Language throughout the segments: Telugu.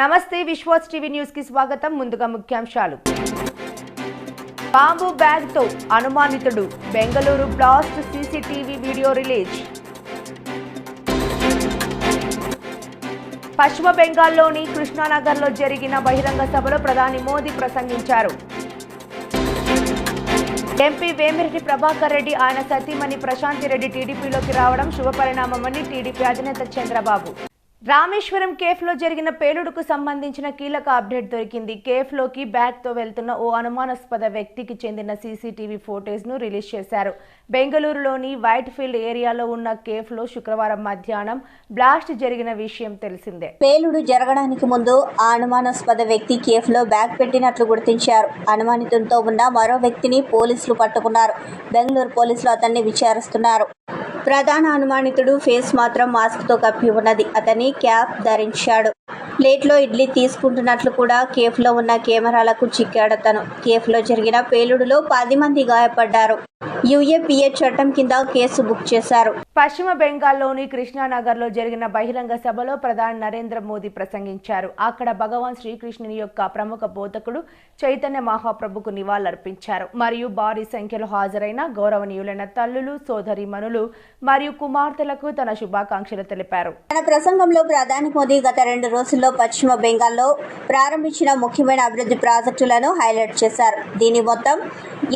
నమస్తే విశ్వాస్ టీవీ న్యూస్కి స్వాగతం. ముందుగా ముఖ్యాంశాలు. బాంబు బ్యాగ్తో అనుమానితుడు. Bengaluru blast CCTV video release. పశ్చిమ బెంగాల్లోని కృష్ణానగర్లో జరిగిన బహిరంగ సభలో ప్రధాని మోదీ ప్రసంగించారు. ఎంపీ వేమిరెడ్డి ప్రభాకర్ రెడ్డి ఆయన సతీమణి ప్రశాంతి రెడ్డి టీడీపీలోకి రావడం శుభపరిణామమని టీడీపీ అధినేత చంద్రబాబు. రామేశ్వరం కేఫ్లో జరిగిన పేలుడుకు సంబంధించిన కీలక అప్డేట్ దొరికింది. కేఫ్లోకి బ్యాగ్తో వెళ్తున్న ఓ అనుమానాస్పద వ్యక్తికి చెందిన సీసీటీవీ ఫోటేజ్ను రిలీజ్ చేశారు. బెంగళూరులోని వైట్ ఫీల్డ్ ఏరియాలో ఉన్న కేఫ్లో శుక్రవారం మధ్యాహ్నం బ్లాస్ట్ జరిగిన విషయం తెలిసిందే. పేలుడు జరగడానికి ముందు ఆ అనుమానాస్పద వ్యక్తి కేఫ్లో బ్యాగ్ పెట్టినట్లు గుర్తించారు. అనుమానితులతో ఉన్న మరో వ్యక్తిని పోలీసులు పట్టుకున్నారు. బెంగళూరు పోలీసులు అతన్ని విచారిస్తున్నారు. ప్రధాన అనుమానితుడు ఫేస్ మాత్రం మాస్క్తో కప్పి ఉన్నది. అతని క్యాప్ ధరించాడు. ప్లేట్లో ఇడ్లీ తీసుకుంటున్నట్లు కూడా కేఫ్లో ఉన్న కెమెరాలకు చిక్కాడు అతను కేఫ్లో జరిగిన పేలుడులో పది మంది గాయపడ్డారు. యుఏపిఏ చట్టం కింద కేసు బుక్ చేశారు. పశ్చిమ బెంగాల్లోని కృష్ణానగర్లో జరిగిన బహిరంగ సభలో ప్రధాని నరేంద్ర మోదీ ప్రసంగించారు. అక్కడ భగవాన్ శ్రీకృష్ణుని యొక్క ప్రముఖ బోధకుడు చైతన్య మహాప్రభుకు నివాళులర్పించారు. మరియు భారీ సంఖ్యలో హాజరైన గౌరవనీయులైన తల్లులు సోదరీమణులు మరియు కుమార్తెలకు తన శుభాకాంక్షలు తెలిపారు. తన ప్రసంగంలో ప్రధాని మోదీ గత రెండు రోజుల్లో పశ్చిమ బెంగాల్లో ప్రారంభించిన ముఖ్యమైన అభివృద్ధి ప్రాజెక్టులను హైలైట్ చేశారు. దీని మొత్తం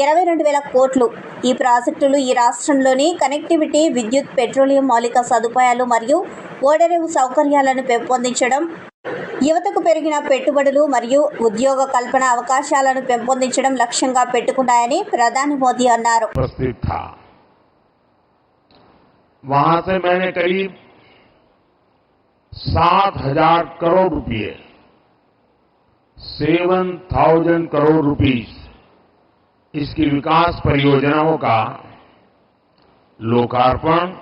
ఇరవై రెండు వేల కోట్లు. ఈ ప్రాజెక్టులు ఈ రాష్ట్రంలోని కనెక్టివిటీ విద్యుత్ పెట్రోలియం మౌలిక సదుపాయాలు మరియు ఓడరేవు సౌకర్యాలను పెంపొందించడం యువతకు పెరిగిన పెట్టుబడులు మరియు ఉద్యోగ కల్పన అవకాశాలను పెంపొందించడం లక్ష్యంగా పెట్టుకున్నాయని ప్రధాని మోదీ అన్నారు उपस्थित था वहां से मैंने करीब सात हजार करोड़ रुपए सेवन थाउजेंड करोड़ रुपीस इसकी विकास परियोजनाओं का लोकार्पण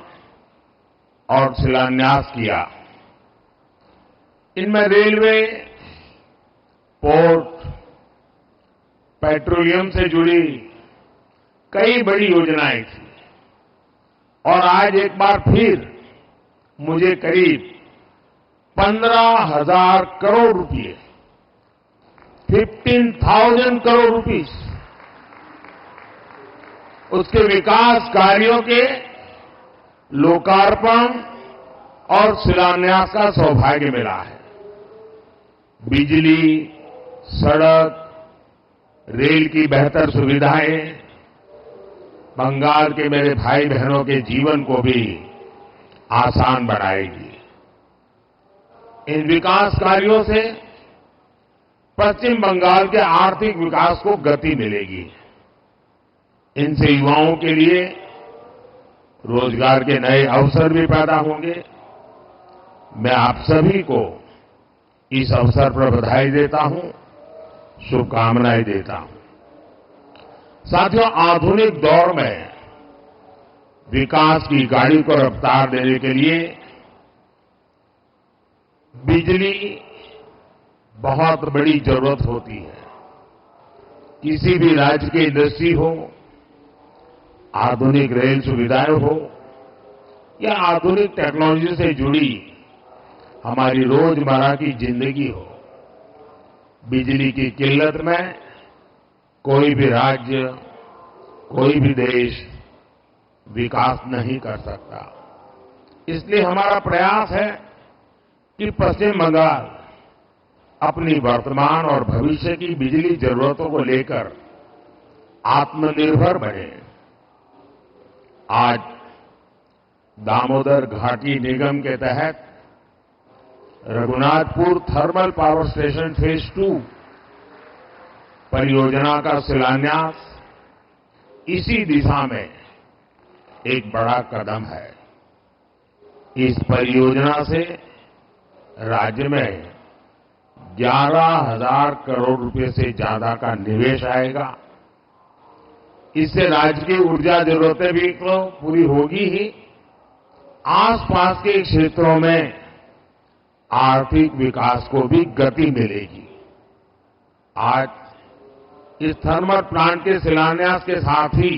और शिलान्यास किया। इनमें रेलवे, पोर्ट, पेट्रोलियम से जुड़ी कई बड़ी योजनाएँ थी। और आज एक बार फिर मुझे करीब पंद्रह हज़ार करोड़ रुपए फिफ्टीन थाउज़ेंड करोड़ रुपीस उसके विकास कार्यों के लोकार्पण और शिलान्यास का सौभाग्य मिला है। बिजली, सड़क, रेल की बेहतर सुविधाएँ, बंगाल के मेरे भाई बहनों के जीवन को भी आसान बनाएगी। इन विकास कार्यों से पश्चिम बंगाल के आर्थिक विकास को गति मिलेगी। इनसे युवाओं के लिए रोज़गार के नए अवसर भी पैदा होंगे। मैं आप सभी को इस अवसर पर बधाई देता हूँ, शुभकामनाएँ देता हूँ। साथियों, आधुनिक दौर में विकास की गाड़ी को रफ्तार देने के लिए बिजली बहुत बड़ी ज़रूरत होती है। किसी भी राज्य की इंडस्ट्री हो आधुनिक रेल सुविधाएँ हो या आधुनिक टेक्नोलॉजी से जुड़ी हमारी रोज़मर्रा की ज़िंदगी हो। बिजली की किल्लत में कोई भी राज्य, कोई भी देश विकास नहीं कर सकता। इसलिए हमारा प्रयास है कि पश्चिम बंगाल अपनी वर्तमान और भविष्य की बिजली जरूरतों को लेकर आत्मनिर्भर बने। आज दामोदर घाटी निगम के तहत Raghunathpur thermal power station phase two परियोजना का शिलान्यास इसी दिशा में एक बड़ा कदम है। इस परियोजना से राज्य में ग्यारह हज़ार करोड़ रुपए से ज़्यादा का निवेश आएगा। इससे राज्य की ऊर्जा जरूरतें भी तो पूरी होगी ही। आसपास के क्षेत्रों में आर्थिक विकास को भी गति मिलेगी। आज इस थर्मल प्लांट के शिलान्यास के साथ ही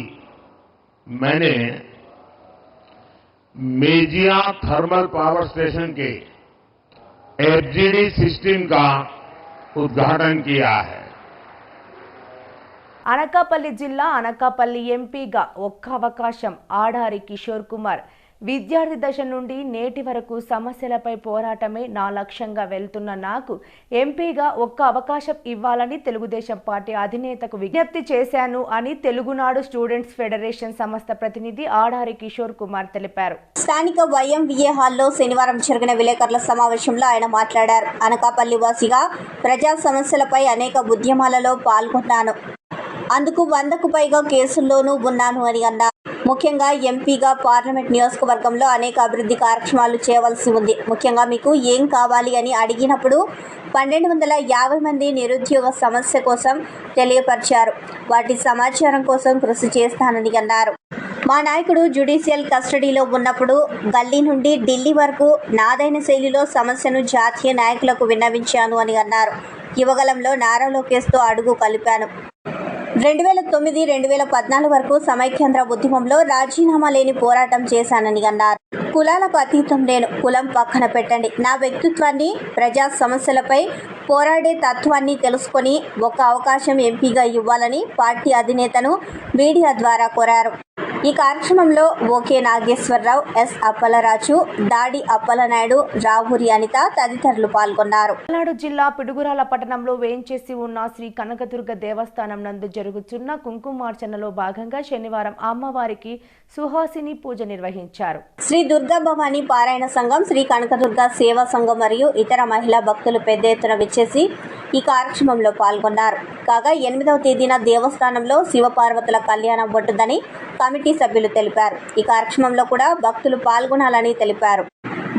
मैंने मेजिया थर्मल पावर स्टेशन के एफजीडी सिस्टम का उद्घाटन किया है। అనకాపల్లి జిల్లా అనకాపల్లి ఎంపీగా ఒక్క అవకాశం ఆడారి కిషోర్ కుమార్. విద్యార్థి దశ నుండి నేటి వరకు సమస్యలపై పోరాటమే నా లక్ష్యంగా వెళ్తున్న నాకు ఎంపీగా ఒక్క అవకాశం ఇవ్వాలని తెలుగుదేశం పార్టీ అధినేతకు విజ్ఞప్తి చేశాను అని తెలుగునాడు స్టూడెంట్స్ ఫెడరేషన్ సంస్థ ప్రతినిధి ఆడారి కిషోర్ కుమార్ తెలిపారు. స్థానిక వైఎంవిఏ హాల్లో శనివారం జరిగిన విలేకరుల సమావేశంలో ఆయన మాట్లాడారు. అనకాపల్లి వాసిగా ప్రజా సమస్యలపై అనేక ఉద్యమాలలో పాల్గొన్నాను. అందుకు వందకు పైగా కేసుల్లోనూ ఉన్నాను అని అన్నారు ముఖ్యంగా ఎంపీగా పార్లమెంట్ నియోజకవర్గంలో అనేక అభివృద్ధి కార్యక్రమాలు చేయవలసి ఉంది. ముఖ్యంగా మీకు ఏం కావాలి అని అడిగినప్పుడు పన్నెండు వందల యాభై మంది నిరుద్యోగ సమస్య కోసం తెలియపరిచారు. వాటి సమాచారం కోసం కృషి చేస్తానని అన్నారు. మా నాయకుడు జ్యుడిషియల్ కస్టడీలో ఉన్నప్పుడు గల్లీ నుండి ఢిల్లీ వరకు నాదైన శైలిలో సమస్యను జాతీయ నాయకులకు విన్నవించాను అని అన్నారు. యువగలంలో నారా లోకేష్తో అడుగు కలిపాను. రెండు వేల తొమ్మిది రెండు వేల పద్నాలుగు వరకు సమైక్యాంధ్ర ఉద్యమంలో రాజీనామా లేని పోరాటం చేశానని అన్నారు. కులాలకు అతీతం నేను కులం పక్కన పెట్టండి. నా వ్యక్తిత్వాన్ని ప్రజా సమస్యలపై పోరాడే తత్వాన్ని తెలుసుకొని ఒక అవకాశం ఎంపీగా ఇవ్వాలని పార్టీ అధినేతను మీడియా ద్వారా కోరారు. ఈ కార్యక్రమంలో ఓకే నాగేశ్వరరావు ఎస్ అప్పలరాజు దాడి అప్పలనాయుడు రావూరి అనిత తదితరులు పాల్గొన్నారు. పల్నాడు జిల్లా పిడుగురాల పట్టణంలో వేంచేసి ఉన్న శ్రీ కనకదుర్గ దేవస్థానం నందు జరుగుతున్న కుంకుమార్చనలో భాగంగా శనివారం అమ్మవారికి సుహాసిని పూజ నిర్వహించారు. శ్రీ దుర్గా భవానీ పారాయణ సంఘం శ్రీ కనకదుర్గ సేవా సంఘం మరియు ఇతర మహిళా భక్తులు పెద్ద ఎత్తున విచ్చేసి ఈ కార్యక్రమంలో పాల్గొన్నారు. కాగా ఎనిమిదవ తేదీన దేవస్థానంలో శివపార్వతుల కళ్యాణం ఉంటుందని కమిటీ సభ్యులు తెలిపారు. ఈ కార్యక్రమంలో కూడా భక్తులు పాల్గొనాలని తెలిపారు.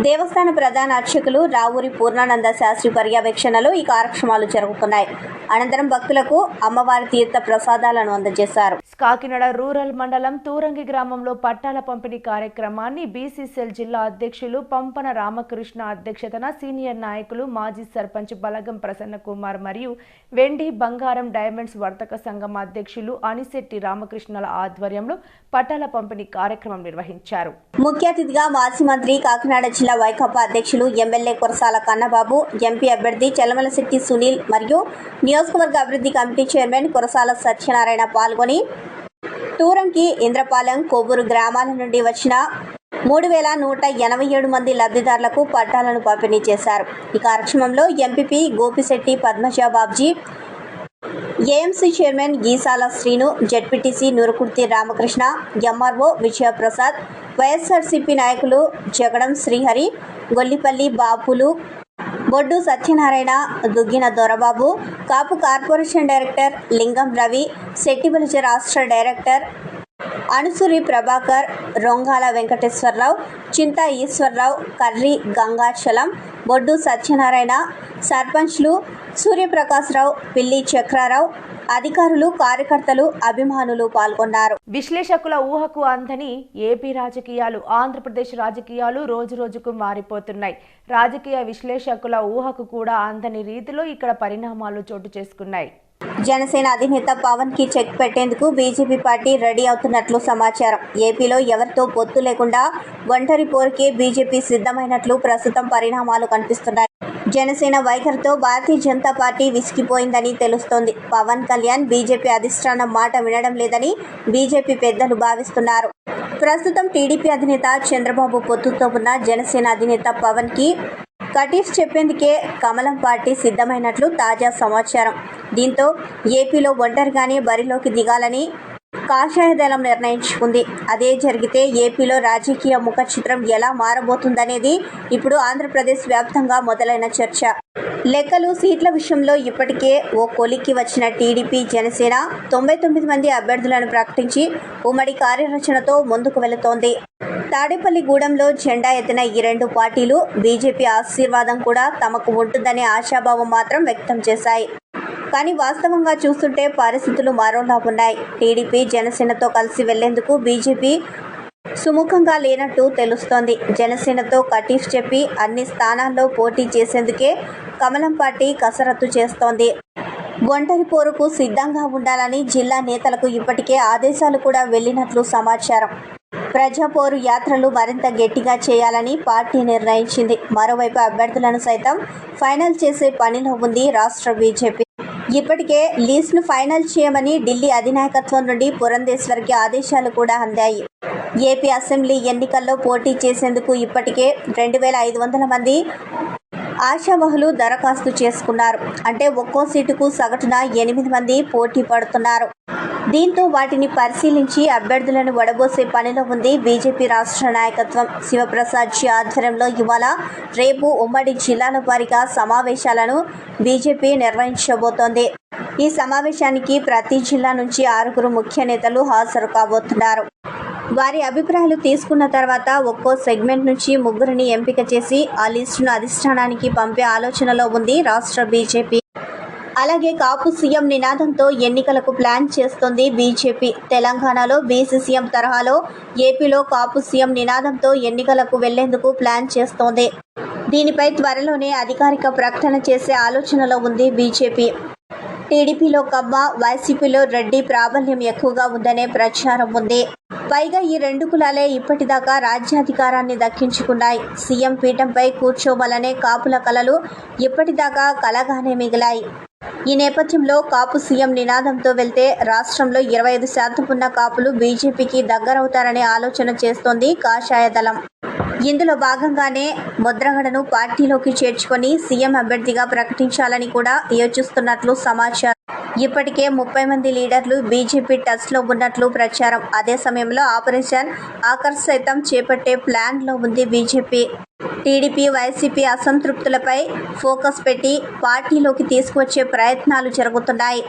దేవస్థాన ప్రధాన అర్చకులు రావూరి పూర్ణానంద శాస్త్రి పర్యవేక్షణలో ఈ కార్యక్రమాలు జరుగుతున్నాయి. అనంతరం భక్తులకు అమ్మవారి తీర్థ ప్రసాదాలను అందజేశారు. కాకినాడ రూరల్ మండలం తూరంగి గ్రామంలో పట్టాల పంపిణీ కార్యక్రమాన్ని బీసీసీఎల్ జిల్లా అధ్యక్షులు పంపన రామకృష్ణ అధ్యక్షతన సీనియర్ నాయకులు మాజీ సర్పంచ్ బలగం ప్రసన్న కుమార్ మరియు వెండి బంగారం డైమండ్స్ వర్తక సంఘం అధ్యక్షులు అనిశెట్టి రామకృష్ణల ఆధ్వర్యంలో పట్టాల పంపిణీ కార్యక్రమం నిర్వహించారు. ముఖ్య అతిథిగా మాజీ మంత్రి కాకినాడ జిల్లా వైకాపా అధ్యక్షులు ఎమ్మెల్యే కురసాల కన్నబాబు ఎంపీ అభ్యర్థి చలమలశెట్టి సునీల్ మరియు నియోజకవర్గ అభివృద్ధి కమిటీ చైర్మన్ కురసాల సత్యనారాయణ పాల్గొని టూరంకి ఇంద్రపాలెం కొవ్వూరు గ్రామాల నుండి వచ్చిన మూడు వేల నూట ఎనభై ఏడు మంది లబ్ధిదారులకు పట్టాలను పంపిణీ చేశారు. ఈ కార్యక్రమంలో MPP Gopisetti Padmaja Babji AMC chairman Geesala Srinu ZPTC Nurukurthi Ramakrishna MRO Vijayaprasad YSRCP నాయకులు జగడం శ్రీహరి గొల్లిపల్లి బాపులు బొడ్డు సత్యనారాయణ దుగ్గిన దొరబాబు కాపు కార్పొరేషన్ డైరెక్టర్ లింగం రవి శెట్టిబలిజ రాష్ట్ర డైరెక్టర్ అనుసూరి ప్రభాకర్ రొంగాల వెంకటేశ్వరరావు చింతా ఈశ్వరరావు కర్రి గంగాచలం బొడ్డు సత్యనారాయణ సర్పంచ్లు సూర్యప్రకాశ్రావు పిల్లి చక్రారావు అధికారులు కార్యకర్తలు అభిమానులు పాల్గొన్నారు. విశ్లేషకుల ఊహకు అందని ఏపీ రాజకీయాలు ఆంధ్రప్రదేశ్ రాజకీయాలు రోజు రోజుకు మారిపోతున్నాయి. రాజకీయ విశ్లేషకుల ఊహకు కూడా అందని రీతిలో ఇక్కడ పరిణామాలు చోటు చేసుకున్నాయి. జనసేన అధినేత పవన్కి చెక్ పెట్టేందుకు బీజేపీ పార్టీ రెడీ అవుతున్నట్లు సమాచారం. ఏపీలో ఎవరితో పొత్తు లేకుండా ఒంటరి పోరుకే బీజేపీ సిద్ధమైనట్లు ప్రస్తుతం పరిణామాలు కనిపిస్తున్నాయి. జనసేన వైఖరితో భారతీయ జనతా పార్టీ విసిగిపోయిందని తెలుస్తోంది. పవన్ కళ్యాణ్ బీజేపీ అధిష్టానం మాట వినడం లేదని బీజేపీ పెద్దలు భావిస్తున్నారు. ప్రస్తుతం టీడీపీ అధినేత చంద్రబాబు పొత్తుతో ఉన్న జనసేన అధినేత పవన్కి కటీఫ్ చెప్పేందుకే కమలం పార్టీ సిద్ధమైనట్లు తాజా సమాచారం. దీంతో ఏపీలో ఒంటరిగానే బరిలోకి దిగాలని కాషాయ దళం నిర్ణయించుకుంది. అదే జరిగితే ఏపీలో రాజకీయ ముఖ చిత్రం ఎలా మారబోతుందనేది ఇప్పుడు ఆంధ్రప్రదేశ్ వ్యాప్తంగా మొదలైన చర్చ. లెక్కలు సీట్ల విషయంలో ఇప్పటికే ఓ కొలిక్కి వచ్చిన టీడీపీ జనసేన తొంభై తొమ్మిది మంది అభ్యర్థులను ప్రకటించి ఉమ్మడి కార్యరచనతో ముందుకు వెళుతోంది. తాడేపల్లిగూడెంలో జెండా ఎత్తిన ఈ రెండు పార్టీలు బీజేపీ ఆశీర్వాదం కూడా తమకు ఉంటుందనే ఆశాభావం మాత్రం వ్యక్తం చేశాయి. కానీ వాస్తవంగా చూస్తుంటే పరిస్థితులు మరోలా ఉన్నాయి. టీడీపీ జనసేనతో కలిసి వెళ్ళేందుకు బీజేపీ సుముఖంగా లేనట్టు తెలుస్తోంది. జనసేనతో కటీఫ్ చెప్పి అన్ని స్థానాల్లో పోటీ చేసేందుకే కమలం పార్టీ కసరత్తు చేస్తోంది. ఒంటరి పోరుకు సిద్ధంగా ఉండాలని జిల్లా నేతలకు ఇప్పటికే ఆదేశాలు కూడా వెళ్ళినట్లు సమాచారం. ప్రజాపోరు యాత్రలు మరింత గట్టిగా చేయాలని పార్టీ నిర్ణయించింది. మరోవైపు అభ్యర్థులను సైతం ఫైనల్ చేసే పనిలో ఉంది రాష్ట్ర బీజేపీ. ఇప్పటికే లీస్ను ఫైనల్ చేయమని ఢిల్లీ అధినాయకత్వం నుండి పురంధేశ్వర్కి ఆదేశాలు కూడా అందాయి. ఏపీ అసెంబ్లీ ఎన్నికల్లో పోటీ చేసేందుకు ఇప్పటికే రెండు వేల ఐదు వందల మంది ఆశావహులు దరఖాస్తు చేసుకున్నారు. అంటే ఒక్కో సీటుకు సగటున ఎనిమిది మంది పోటీ పడుతున్నారు. దీంతో వాటిని పరిశీలించి అభ్యర్థులను వడబోసే పనిలో ఉంది బీజేపీ రాష్ట్ర నాయకత్వం. శివప్రసాద్ జీ ఆధ్వర్యంలో ఇవాళ రేపు ఉమ్మడి జిల్లాల వారీగా సమావేశాలను బీజేపీ నిర్వహించబోతోంది. ఈ సమావేశానికి ప్రతి జిల్లా నుంచి ఆరుగురు ముఖ్య నేతలు హాజరు కాబోతున్నారు. వారి అభిప్రాయాలు తీసుకున్న తర్వాత ఒక్కో సెగ్మెంట్ నుంచి ముగ్గురిని ఎంపిక చేసి ఆ లిస్టును అధిష్టానానికి పంపే ఆలోచనలో ఉంది రాష్ట్ర బీజేపీ. అలాగే కాపు సీఎం నినాదంతో ఎన్నికలకు ప్లాన్ చేస్తోంది బీజేపీ. తెలంగాణలో బీసీ సీఎం తరహాలో ఏపీలో కాపు సీఎం నినాదంతో ఎన్నికలకు వెళ్ళేందుకు ప్లాన్ చేస్తోంది. దీనిపై త్వరలోనే అధికారిక ప్రకటన చేసే ఆలోచనలో ఉంది బీజేపీ. టీడీపీలో కమ్మ వైసీపీలో రెడ్డి ప్రాబల్యం ఎక్కువగా ఉందనే ప్రచారం ఉంది. పైగా ఈ రెండు కులాలే ఇప్పటిదాకా రాజ్యాధికారాన్ని దక్కించుకున్నాయి. సీఎం పీఠంపై కూర్చోవాలనే కాపుల కలలు ఇప్పటిదాకా కలగానే మిగిలాయి. ఈ నేపథ్యంలో కాపు సీఎం నినాదంతో వెళ్తే రాష్ట్రంలో ఇరవై ఐదు శాతం ఉన్న కాపులు బీజేపీకి దగ్గరవుతారనే ఆలోచన చేస్తోంది కాషాయ దళం. ఇందులో భాగంగానే ముద్రగడను పార్టీలోకి చేర్చుకొని సీఎం అభ్యర్థిగా ప్రకటించాలని కూడా యోచిస్తున్నట్లు సమాచారం. ఇప్పటికే ముప్పై మంది లీడర్లు బీజేపీ టచ్లో ఉన్నట్లు ప్రచారం. అదే సమయంలో ఆపరేషన్ ఆకర్ష్ సైతం చేపట్టే ప్లాన్లో ఉంది బీజేపీ. టీడీపీ వైసీపీ అసంతృప్తులపై ఫోకస్ పెట్టి పార్టీలోకి తీసుకువచ్చే ప్రయత్నాలు జరుగుతున్నాయి.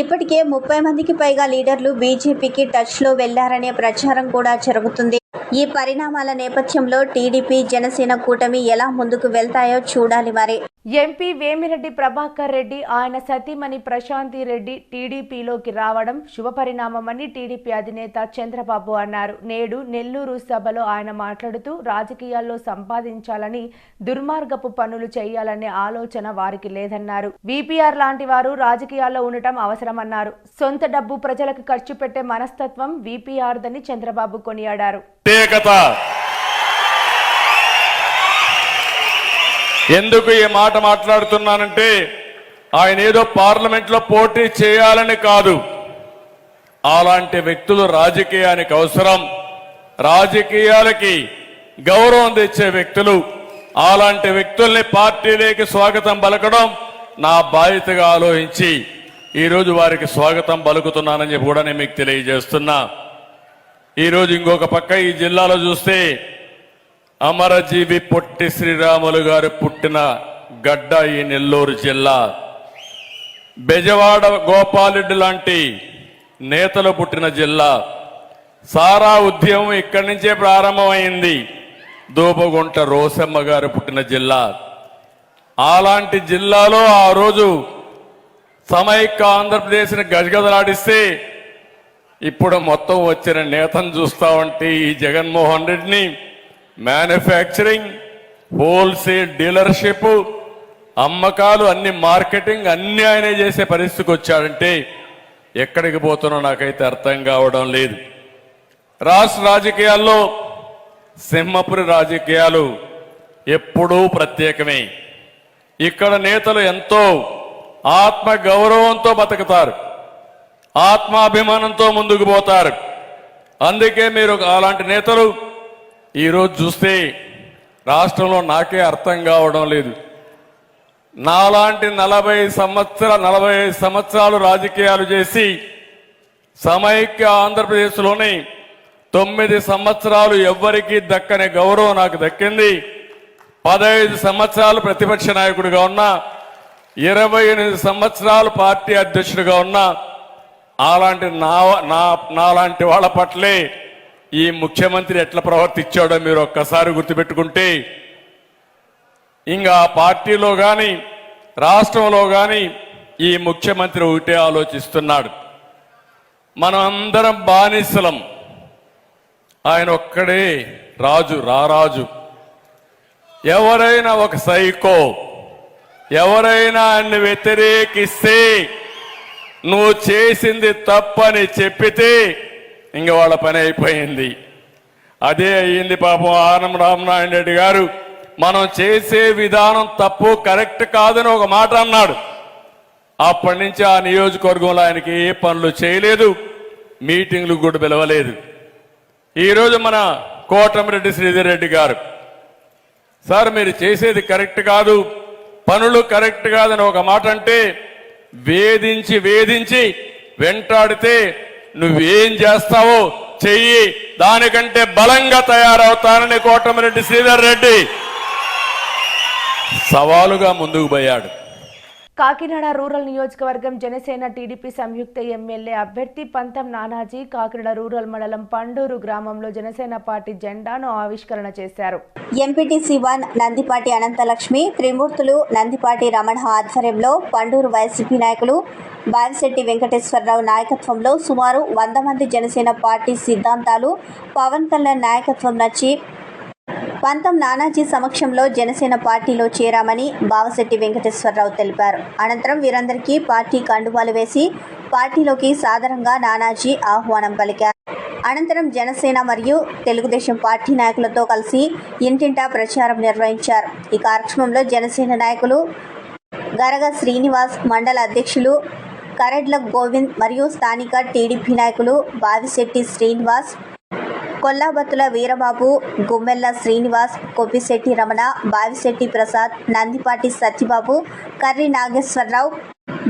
ఇప్పటికే ముప్పై మందికి పైగా లీడర్లు బీజేపీకి టచ్లో వెళ్ళారనే ప్రచారం కూడా జరుగుతుంది. ఈ పరిణామాల నేపథ్యంలో టీడీపీ జనసేన కూటమి ఎలా ముందుకు వెళ్తాయో చూడాలి మరి. ఎంపీ వేమిరెడ్డి ప్రభాకర్ రెడ్డి ఆయన సతీమణి ప్రశాంతి రెడ్డి టీడీపీలోకి రావడం శుభపరిణామమని టీడీపీ అధినేత చంద్రబాబు అన్నారు. నేడు నెల్లూరు సభలో ఆయన మాట్లాడుతూ రాజకీయాల్లో సంపాదించాలని దుర్మార్గపు పనులు చేయాలనే ఆలోచన వారికి లేదన్నారు. బీపీఆర్ లాంటి వారు రాజకీయాల్లో ఉండటం అవసరమన్నారు. సొంత డబ్బు ప్రజలకు ఖర్చు పెట్టే మనస్తత్వం వీపీఆర్దని చంద్రబాబు కొనియాడారు. ప్రత్యేకత. ఎందుకు ఈ మాట మాట్లాడుతున్నానంటే ఆయన ఏదో పార్లమెంట్లో పోటీ చేయాలని కాదు. అలాంటి వ్యక్తులు రాజకీయానికి అవసరం. రాజకీయాలకి గౌరవం తెచ్చే వ్యక్తులు. అలాంటి వ్యక్తుల్ని పార్టీలోకి స్వాగతం పలకడం నా బాధ్యతగా ఆలోచించి ఈరోజు వారికి స్వాగతం పలుకుతున్నానని చెప్పి కూడా నేను మీకు తెలియజేస్తున్నా. ఈరోజు ఇంకొక పక్క ఈ జిల్లాలో చూస్తే అమరజీవి పొట్టి శ్రీరాములు గారు పుట్టిన గడ్డ ఈ నెల్లూరు జిల్లా. బెజవాడ గోపాలరెడ్డి లాంటి నేతలు పుట్టిన జిల్లా. సారా ఉద్యమం ఇక్కడి నుంచే ప్రారంభమైంది. దూపగుంట రోసమ్మ గారు పుట్టిన జిల్లా. అలాంటి జిల్లాలో ఆ రోజు సమైక్య ఆంధ్రప్రదేశ్ని గజగజలాడిస్తే ఇప్పుడు మొత్తం వచ్చిన నేతను చూస్తా ఉంటే ఈ జగన్మోహన్ రెడ్డిని మ్యానుఫ్యాక్చరింగ్ హోల్సేల్ డీలర్షిప్ అమ్మకాలు అన్ని మార్కెటింగ్ అన్ని ఆయనే చేసే పరిస్థితికి వచ్చాడంటే ఎక్కడికి పోతున్నా నాకైతే అర్థం కావడం లేదు. రాష్ట్ర రాజకీయాల్లో సింహపురి రాజకీయాలు ఎప్పుడూ ప్రత్యేకమే. ఇక్కడ నేతలు ఎంతో ఆత్మ గౌరవంతో బతుకుతారు. ఆత్మాభిమానంతో ముందుకు పోతారు. అందుకే మీరు అలాంటి నేతలు ఈరోజు చూస్తే రాష్ట్రంలో నాకే అర్థం కావడం లేదు. నాలాంటి నలభై సంవత్సర నలభై ఐదు సంవత్సరాలు రాజకీయాలు చేసి సమైక్య ఆంధ్రప్రదేశ్లోని తొమ్మిది సంవత్సరాలు ఎవ్వరికీ దక్కని గౌరవం నాకు దక్కింది. పదహైదు సంవత్సరాలు ప్రతిపక్ష నాయకుడిగా ఉన్నా ఇరవై ఎనిమిది సంవత్సరాలు పార్టీ అధ్యక్షుడిగా ఉన్నా అలాంటి నా నా నాలాంటి వాళ్ళ పట్లే ఈ ముఖ్యమంత్రి ఎట్లా ప్రవర్తించాడో మీరు ఒక్కసారి గుర్తుపెట్టుకుంటే ఇంకా పార్టీలో కానీ రాష్ట్రంలో కానీ ఈ ముఖ్యమంత్రి ఒకటే ఆలోచిస్తున్నాడు. మనం అందరం బానిసలం. ఆయన ఒక్కడే రాజు రారాజు. ఎవరైనా ఒక సైకో. ఎవరైనా ఆయన్ని వ్యతిరేకిస్తే నువ్వు చేసింది తప్పని చెప్పితే ఇంక వాళ్ళ పని అయిపోయింది. అదే అయ్యింది పాపం ఆనం రామనారాయణ రెడ్డి గారు. మనం చేసే విధానం తప్పు కరెక్ట్ కాదని ఒక మాట అన్నాడు. అప్పటి నుంచి ఆ నియోజకవర్గంలో ఆయనకి ఏ పనులు చేయలేదు మీటింగ్లు కూడా పిలవలేదు. ఈరోజు మన కోటమిరెడ్డి శ్రీధర్ రెడ్డి గారు సార్ మీరు చేసేది కరెక్ట్ కాదు పనులు కరెక్ట్ కాదని ఒక మాట అంటే వేధించి వేధించి వెంటాడితే నువ్వేం చేస్తావో చెయ్యి. దానికంటే బలంగా తయారవుతానని కోటమిరెడ్డి శ్రీధర్ రెడ్డి సవాలుగా ముందుకు పోయాడు. కాకినాడ రూరల్ నియోజకవర్గం జనసేన టీడీపీ సంయుక్త ఎమ్మెల్యే అభ్యర్థి పంతం నానాజీ కాకినాడ రూరల్ మండలం పండూరు గ్రామంలో జనసేన పార్టీ జెండాను ఆవిష్కరణ చేశారు. ఎంపీటీసీ వన్ నందిపాటి అనంతలక్ష్మి త్రిమూర్తులు నందిపాటి రమణ ఆధ్వర్యంలో పండూరు వైసీపీ నాయకులు బారిశెట్టి వెంకటేశ్వరరావు నాయకత్వంలో సుమారు వంద మంది జనసేన పార్టీ సిద్ధాంతాలు పవన్ కళ్యాణ్ నాయకత్వం నచ్చి పంతం నానాజీ సమక్షంలో జనసేన పార్టీలో చేరామని బావశెట్టి వెంకటేశ్వరరావు తెలిపారు. అనంతరం వీరందరికీ పార్టీ కండువాలు వేసి పార్టీలోకి సాధారణంగా నానాజీ ఆహ్వానం పలికారు. అనంతరం జనసేన మరియు తెలుగుదేశం పార్టీ నాయకులతో కలిసి ఇంటింటా ప్రచారం నిర్వహించారు. ఈ కార్యక్రమంలో జనసేన నాయకులు గరగ శ్రీనివాస్ మండల అధ్యక్షులు కరెడ్ల గోవింద్ మరియు స్థానిక టీడీపీ నాయకులు బావిశెట్టి శ్రీనివాస్ కొల్లాబత్తుల వీరబాబు గుమ్మెల్ల శ్రీనివాస్ కొప్పిశెట్టి రమణ బావిశెట్టి ప్రసాద్ నందిపాటి సత్యబాబు కర్రి నాగేశ్వరరావు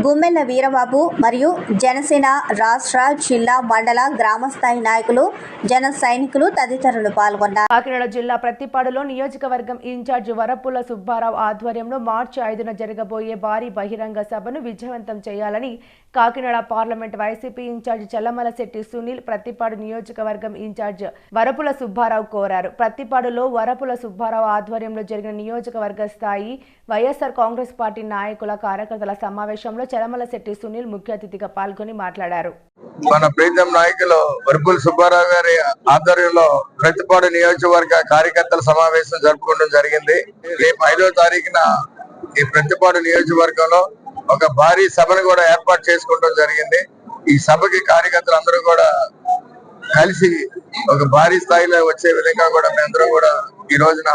గుమ్మెల్ల వీరబాబు మరియు జనసేన రాష్ట్ర జిల్లా మండల గ్రామస్థాయి నాయకులు జన సైనికులు తదితరులు పాల్గొన్నారు. కాకినాడ జిల్లా ప్రత్తిపాడులో నియోజకవర్గం ఇన్ఛార్జ్ వరపుల సుబ్బారావు ఆధ్వర్యంలో మార్చి ఐదున జరగబోయే భారీ బహిరంగ సభను విజయవంతం చేయాలని Kakinada parliament YCP in-charge Chalamalasetti Sunil Prathipadu నియోజకవర్గం ఇన్ఛార్జ్ వరపుల సుబ్బారావు కోరారు. ప్రత్తిపాడులో వరపుల సుబ్బారావు ఆధ్వర్యంలో జరిగిన నియోజకవర్గ స్థాయి వైఎస్ఆర్ కాంగ్రెస్ పార్టీ నాయకుల కార్యకర్తల సమావేశంలో చలమలశెట్టి సునీల్ ముఖ్య అతిథిగా పాల్గొని మాట్లాడారు. మన ప్రీతం నాయకులు వర్పుల్ సుబ్బారావు గారి ఆధ్వర్యంలో ప్రతిపాడు నియోజకవర్గ కార్యకర్తల సమావేశం జరుపుకోవడం జరిగింది. రేపు ఐదో తారీఖున ఈ ప్రతిపాడు నియోజకవర్గంలో ఒక భారీ సభను కూడా ఏర్పాటు చేసుకోవడం జరిగింది. ఈ సభకి కార్యకర్తలు అందరూ కూడా కలిసి ఒక భారీ స్థాయిలో వచ్చే విధంగా కూడా మేమందరం కూడా ఈ రోజున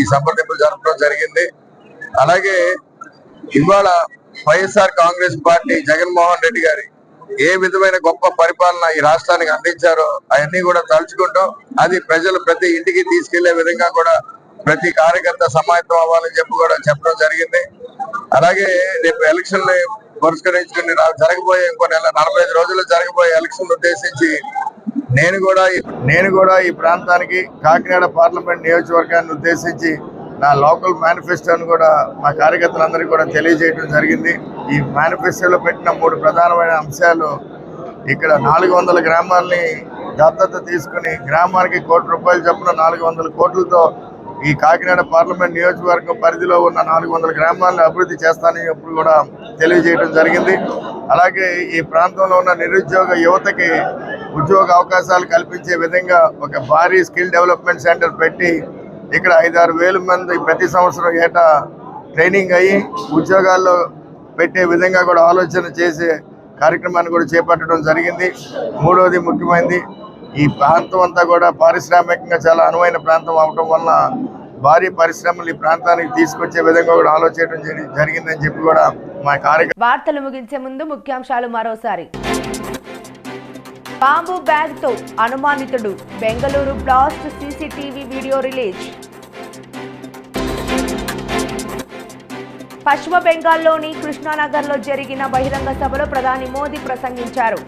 ఈ సంప్రదింపులు జరపడం జరిగింది. అలాగే ఇవాళ వైఎస్ఆర్ కాంగ్రెస్ పార్టీ జగన్మోహన్ రెడ్డి గారి ఏ విధమైన గొప్ప పరిపాలన ఈ రాష్ట్రానికి అందించారో అవన్నీ కూడా తలుచుకుంటాం అది ప్రజలు ప్రతి ఇంటికి తీసుకెళ్ళే విధంగా కూడా ప్రతి కార్యకర్త సమాయత్తం అవ్వాలని చెప్పి కూడా చెప్పడం జరిగింది. అలాగే రేపు ఎలక్షన్ పురస్కరించుకుని జరగబోయే ఇంకో నెల నలభై ఐదు రోజుల్లో జరగబోయే ఎలక్షన్ ఉద్దేశించి నేను కూడా నేను కూడా ఈ ప్రాంతానికి కాకినాడ పార్లమెంట్ నియోజకవర్గాన్ని ఉద్దేశించి నా లోకల్ మేనిఫెస్టోని కూడా మా కార్యకర్తలందరికీ కూడా తెలియజేయడం జరిగింది. ఈ మేనిఫెస్టోలో పెట్టిన మూడు ప్రధానమైన అంశాలు ఇక్కడ నాలుగు వందల గ్రామాల్ని దత్తత తీసుకుని గ్రామానికి కోటి రూపాయలు చొప్పున నాలుగు వందల కోట్లతో ఈ కాకినాడ పార్లమెంట్ నియోజకవర్గం పరిధిలో ఉన్న నాలుగు వందల గ్రామాలను అభివృద్ధి చేస్తానని ఎప్పుడు కూడా తెలియజేయడం జరిగింది. అలాగే ఈ ప్రాంతంలో ఉన్న నిరుద్యోగ యువతకి ఉద్యోగ అవకాశాలు కల్పించే విధంగా ఒక భారీ స్కిల్ డెవలప్మెంట్ సెంటర్ పెట్టి ఇక్కడ ఐదారు వేల మంది ప్రతి సంవత్సరం ఏటా ట్రైనింగ్ అయ్యి ఉద్యోగాల్లో పెట్టే విధంగా కూడా ఆలోచన చేసే కార్యక్రమాన్ని కూడా చేపట్టడం జరిగింది. మూడవది ముఖ్యమైనది ఈ ప్రాంతం అంతా కూడా పారిశ్రామికంగా చాలా అనువైన ప్రాంతం అవటం వలన భారీ పరిశ్రమలు ఈ ప్రాంతానికి తీసుకొచ్చే విధంగా కూడా ఆలోచించడం జరిగిందని చెప్పి కూడా మా కార్యక్రమం వార్తలు ముగించే ముందు ముఖ్యాంశాలు మరోసారి. బాంబు బ్యాగ్తో అనుమానితుడు. Bengaluru blast CCTV video release. పశ్చిమ బెంగాల్లోని కృష్ణానగర్లో జరిగిన బహిరంగ సభలో ప్రధాని మోదీ ప్రసంగించారు.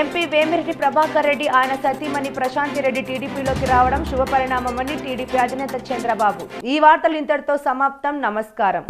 ఎంపీ వేమిరెడ్డి ప్రభాకర్ రెడ్డి ఆయన సతీమణి ప్రశాంతి రెడ్డి టీడీపీలోకి రావడం శుభపరిణామమని టీడీపీ అధినేత చంద్రబాబు. ఈ వార్తలు ఇంతటితో సమాప్తం. నమస్కారం.